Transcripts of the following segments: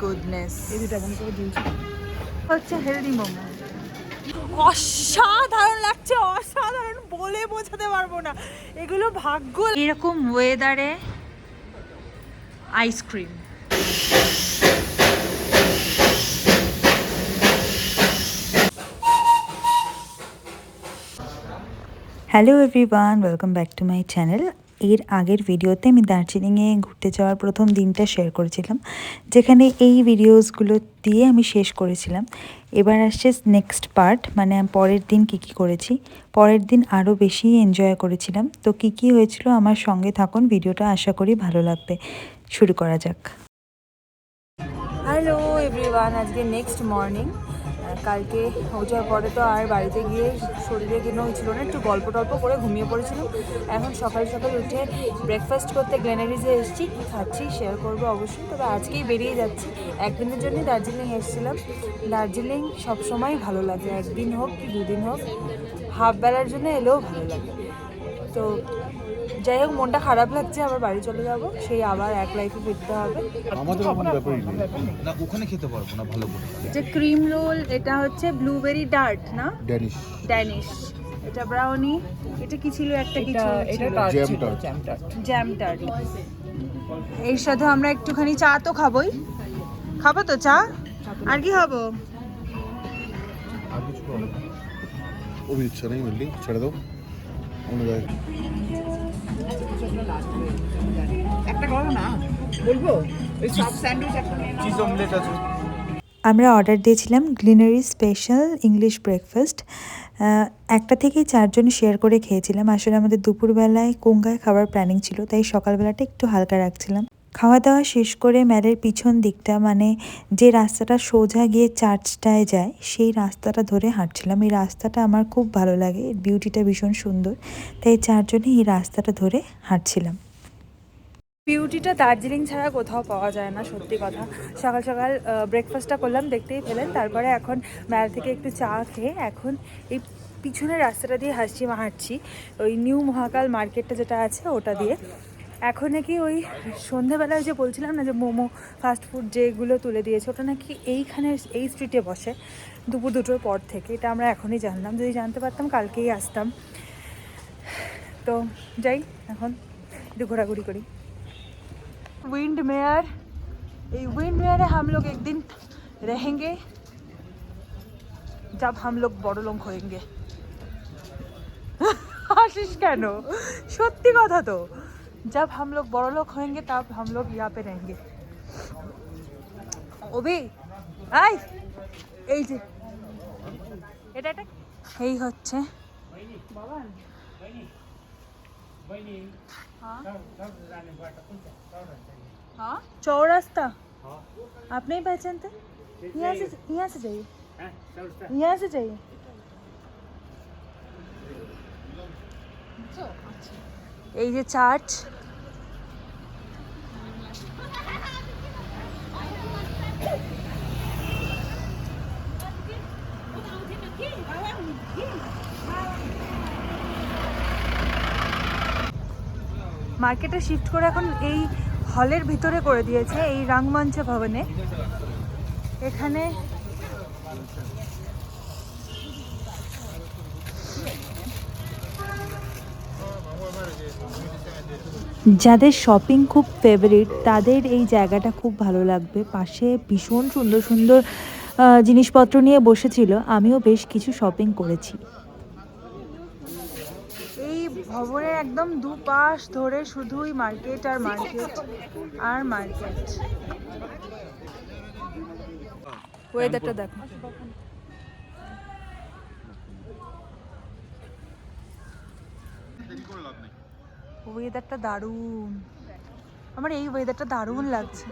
Goodness হচ্ছে healthy momo. অসাধারণ লাগছে অসাধারণ বলে বোঝাতে পারব না। এগুলো ভাগ্য। এরকম ওয়েদারে ice cream hello everyone welcome back to my channel এর আগের ভিডিওতে আমি দার্জিলিংয়ে ঘুরতে যাওয়ার প্রথম দিনটা শেয়ার করেছিলাম, যেখানে এই ভিডিওসগুলো দিয়ে আমি শেষ করেছিলাম। এবার আসছে নেক্সট পার্ট মানে পরের দিন কী কী করেছি। পরের দিন আরও বেশি এনজয় করেছিলাম। তো কী কী হয়েছিল আমার সঙ্গে থাকুন, ভিডিওটা আশা করি ভালো লাগবে। শুরু করা যাক। হ্যালো এভরিওয়ান আজকে নেক্সট মর্নিং কালকে ওঠার পরে তো আর বাড়িতে গিয়ে শরীরে কেন ছিল না, একটু গল্প টল্প করে ঘুমিয়ে পড়েছিলাম। এখন সকাল সকাল উঠে ব্রেকফাস্ট করতে গ্লেনারিজে এসেছি, কী খাচ্ছি শেয়ার করব অবশ্যই। তবে আজকেই বেরিয়ে যাচ্ছি। একদিনের জন্যই দার্জিলিং এসেছিলাম। দার্জিলিং সবসময় ভালো লাগে, একদিন হোক কি দুদিন হোক হাফ বেলার জন্য এলেও ভালো লাগে। তো যাই হোক মনটা খারাপ লাগছে আবার বাড়ি চলে যাব। সেই আবার এক লাইফে ফিরতে হবে। আমাদের কোনো ব্যাপারই নেই। না ওখানে খেতে পারব না ভালো করে। যে ক্রিম রোল এটা হচ্ছে ব্লুবেরি ডার্ট না? ড্যানিশ ড্যানিশ এটা ব্রাউনি এটা কি ছিল একটা কিছু? এটা জ্যাম টার্ট। জ্যাম টার্ট এর সাথে আমরা একটুখানি চা তো খাবোই। খাব তো চা? আর কি খাব? ওর ইচ্ছা নেই মিললি ছেড়ে দাও। অন্য জায়গায়। আমরা অর্ডার দিয়েছিলাম গ্রিনারি স্পেশাল ইংলিশ ব্রেকফাস্ট একটা থেকেই চারজন শেয়ার করে খেয়েছিলাম। আসলে আমাদের দুপুরবেলায় কোঙ্গায় খাবার প্ল্যানিং ছিল, তাই সকালবেলাটা একটু হালকা রাখছিলাম। খাওয়া দাওয়া শেষ করে ম্যালের পিছন দিকটা মানে যে রাস্তাটা সোজা গিয়ে চার্চটায় যায়, সেই রাস্তাটা ধরে হাঁটছিলাম। এই রাস্তাটা আমার খুব ভালো লাগে বিউটিটা ভীষণ সুন্দর, তাই চারজনে এই রাস্তাটা ধরে হাঁটছিলাম। বিউটিটা দার্জিলিং ছাড়া কোথাও পাওয়া যায় না, সত্যি কথা। সকাল সকাল ব্রেকফাস্টটা করলাম, দেখতেই পেলেন। তারপরে এখন মেল থেকে একটু চা খেয়ে এখন এই পিছনের রাস্তাটা দিয়ে হাসছি, হাঁটছি। ওই নিউ মহাকাল মার্কেটটা যেটা আছে, ওটা দিয়ে। এখন নাকি ওই সন্ধেবেলায় যে বলছিলাম না যে মোমো ফাস্টফুড যেগুলো তুলে দিয়েছে, ওটা নাকি এইখানে এই স্ট্রিটে বসে দুপুর দুটোর পর থেকে। এটা আমরা এখনই জানলাম। যদি জানতে পারতাম, কালকেই আসতাম। তো যাই, এখন একটু ঘোরাঘুরি করি। উইন্ড মেয়ার এই উইন্ড মেয়ারে হাম একদিন রেহেঙ্গে যাব হামলোক বড় লোক হয়েঙ্গে হাসিস কেন? সত্যি কথা তো। जब हम लोग बड़ो लोग होंगे तब हम लोग यहाँ पे रहेंगे ওবি আই এই যে এটা এটা এই হচ্ছে हाँ चौरास्ता आप नहीं पहचानते यहाँ से यहाँ से जाइए यहाँ से जाइए এই যে চার্চ। মার্কেটে শিফট করে এখন এই হলের ভিতরে করে দিয়েছে, এই রাংমঞ্চ ভবনে। এখানে যাদের শপিং খুব ফেভারিট তাদের এই জায়গাটা খুব ভালো লাগবে। পাশে ভীষণ সুন্দর সুন্দর জিনিসপত্র নিয়ে বসেছিল। আমিও বেশ কিছু শপিং করেছি। এই ভবনের একদম দুপাশ ধরে শুধুই মার্কেট আর মার্কেট আর মার্কেট ওয়েদারটা দেখো। ওয়েদারটা দারুণ। আমার এই ওয়েদারটা দারুণ লাগছে।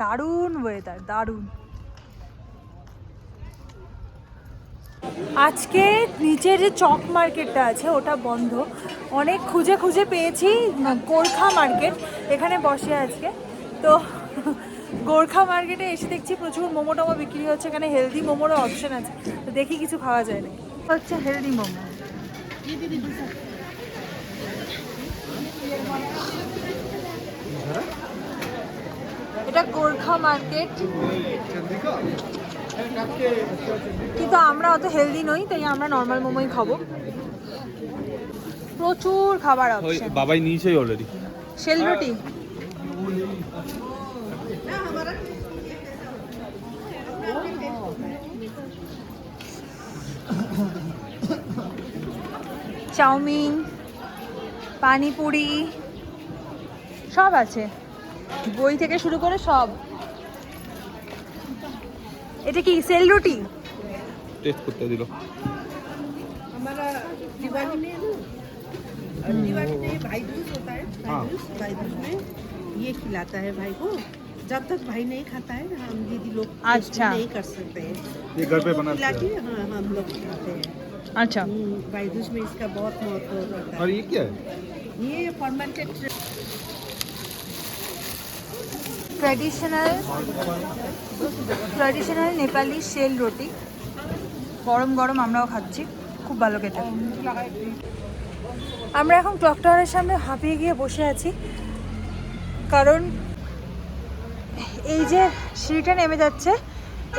দারুণ ওয়েদার দারুণ। আজকে নিচের যে চক মার্কেটটা আছে ওটা বন্ধ। অনেক খুঁজে খুঁজে পেয়েছি গোর্খা মার্কেট এখানে বসে আজকে। তো গোর্খা মার্কেটে এসে দেখছি প্রচুর মোমো টোমো বিক্রি হচ্ছে এখানে হেলদি মোমোরও অপশন আছে। তো দেখি কিছু খাওয়া যায় না হচ্ছে হেলদি মোমো। এটা গোর্খা মার্কেট। কিন্তু আমরা অত হেলদি নই তাই আমরা নর্মাল মোমোই খাব। প্রচুর খাবার অপশন বাবাই নিয়েছেই অলরেডি শেল রুটি। চাউমিন। পানিপুরি সব আছে বই থেকে শুরু করে সব এটা কি সেল রুটি টেস্ট করতে দিল हमारा दिवाली में ना दिवाली में भाई दूज होता है भाई हाँ। दूज भाई दूज में ये खिलाता है भाई को जब तक भाई नहीं खाता है हम दीदी लोग टेस्ट अच्छा। नहीं कर सकते हैं ये घर पे खिला बनाते के हैं हाँ हम लोग खाते हैं আচ্ছা हम्म, भाई दूज में इसका बहुत महत्व रहता और है ये क्या है ये fermented traditional traditional Nepali sel roti গরম গরম আমরাও খাচ্ছি খুব ভালো খেতে আমরা এখন ক্লক টাওয়ারের সামনে হাঁপিয়ে গিয়ে বসে আছি কারণ এই যে সিঁড়িটা নেমে যাচ্ছে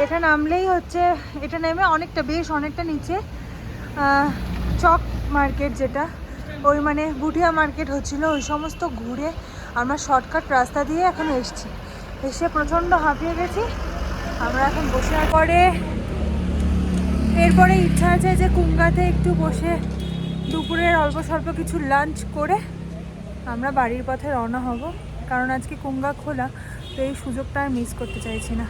এটা নামলেই হচ্ছে এটা নেমে অনেকটা বেশ অনেকটা নিচে আহ, চক মার্কেট যেটা ওই মানে বুটিয়া মার্কেট হচ্ছিল, ওই সমস্ত ঘুরে আমরা শর্টকাট রাস্তা দিয়ে এখন এসছি। এসে প্রচণ্ড হাঁপিয়ে গেছি। আমরা এখন বসে পরে এরপরে ইচ্ছা আছে যে কুঙ্গাতে একটু বসে দুপুরের অল্প স্বল্প কিছু লাঞ্চ করে আমরা বাড়ির পথে রওনা হব। কারণ আজকে কুঙ্গা খোলা, তো এই সুযোগটা আর মিস করতে চাইছি না।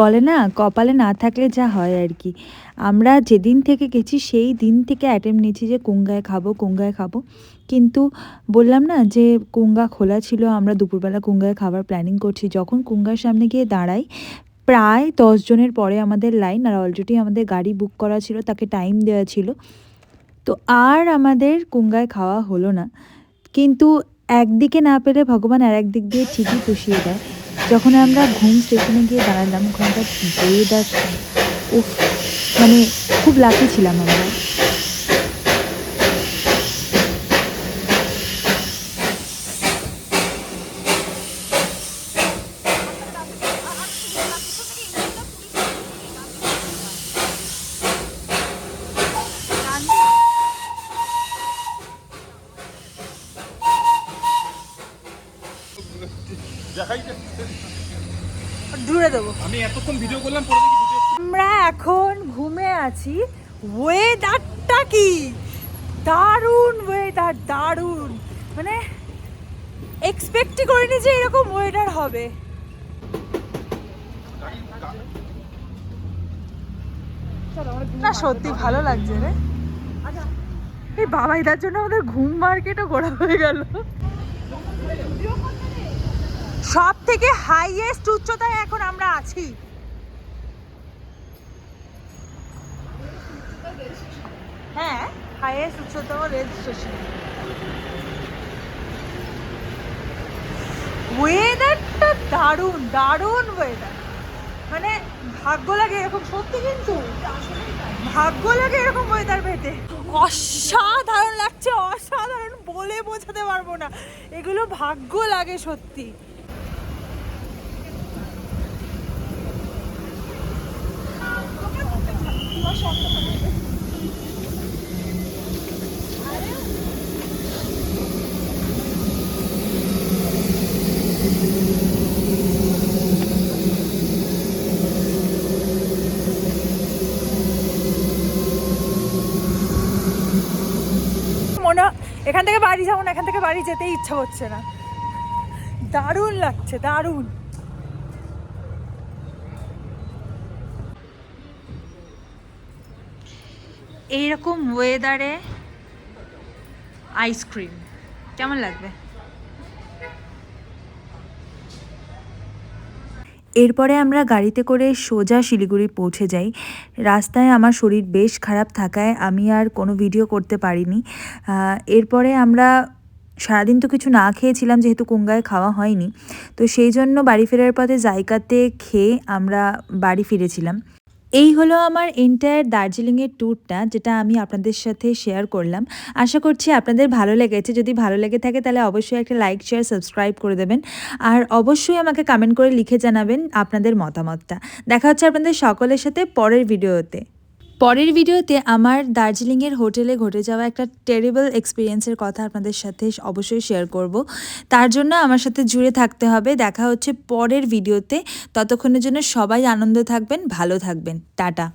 বলে না, কপালে না থাকলে যা হয় আর কি। আমরা যেদিন থেকে গেছি, সেই দিন থেকে অ্যাটেম্প নিয়েছি যে কুঙ্গায় খাব কুঙ্গায় খাব। কিন্তু বললাম না যে কুঙ্গা খোলা ছিল, আমরা দুপুরবেলা কুঙ্গায় খাবার প্ল্যানিং করছি। যখন কুঙ্গার সামনে গিয়ে দাঁড়াই, প্রায় দশ জনের পরে আমাদের লাইন আর অলরেডি আমাদের গাড়ি বুক করা ছিল, তাকে টাইম দেওয়া ছিল। তো আর আমাদের কুঙ্গায় খাওয়া হলো না। কিন্তু একদিকে না পেলে ভগবান আর একদিক দিয়ে ঠিকই পুষিয়ে দেয়। যখন আমরা ঘুম স্টেশনে গিয়ে দাঁড়ালাম ওখানকার ওয়েদার উফ মানে খুব লাকি ছিলাম আমরা। দূরে দেবো। আমি এতক্ষণ ভিডিও করলাম পরে আমরা এখন ঘুমে আছি। ওয়েদারটা কি? দারুণ ওয়েদার দারুণ। মানে এক্সপেক্টই করিনি যে এরকম ওয়েদার হবে। না সত্যি ভালো লাগছে রে। এই বাবাইদার জন্য আমাদের ঘুম মার্কেটও ঘোরা হয়ে গেল। সব থেকে হাইয়েস্ট উচ্চতায় এখন আমরা আছি। হ্যাঁ। হাইয়েস্ট উচ্চতম রেল স্টেশন ওয়েদারটা দারুণ দারুণ ওয়েদার মানে ভাগ্য লাগে এরকম সত্যি কিন্তু। ভাগ্য লাগে এরকম ওয়েদার পেতে। অসাধারণ লাগছে অসাধারণ বলে বোঝাতে পারব না। এগুলো ভাগ্য লাগে সত্যি। হয়- এখান থেকে বাড়ি যাব না, এখান থেকে বাড়ি যেতে ইচ্ছা হচ্ছে না। দারুণ লাগছে, দারুণ। এইরকম ওয়েদারে আইসক্রিম কেমন লাগবে? এরপরে আমরা গাড়িতে করে সোজা শিলিগুড়ি পৌঁছে যাই। রাস্তায় আমার শরীর বেশ খারাপ থাকায় আমি আর কোনো ভিডিও করতে পারিনি। এরপরে আমরা সারাদিন তো কিছু না খেয়েছিলাম, যেহেতু কুঙ্গায় খাওয়া হয়নি। তো সেই জন্য বাড়ি ফেরার পথে জায়গাতে খেয়ে আমরা বাড়ি ফিরেছিলাম। এই হলো আমার এন্টায়ার দার্জিলিংয়ের ট্যুরটা যেটা আমি আপনাদের সাথে শেয়ার করলাম। আশা করছি আপনাদের ভালো লেগেছে। যদি ভালো লেগে থাকে, তাহলে অবশ্যই একটা লাইক শেয়ার সাবস্ক্রাইব করে দেবেন। আর অবশ্যই আমাকে কমেন্ট করে লিখে জানাবেন আপনাদের মতামতটা। দেখা হচ্ছে আপনাদের সকলের সাথে পরের ভিডিওতে পরের ভিডিওতে আমার দার্জিলিংয়ের হোটেলে ঘটে যাওয়া একটা টেরিবল এক্সপিরিয়েন্সের কথা আপনাদের সাথে অবশ্যই শেয়ার করব। তার জন্য আমার সাথে জুড়ে থাকতে হবে। দেখা হচ্ছে পরের ভিডিওতে। ততক্ষণের জন্য সবাই আনন্দ থাকবেন, ভালো থাকবেন। টাটা।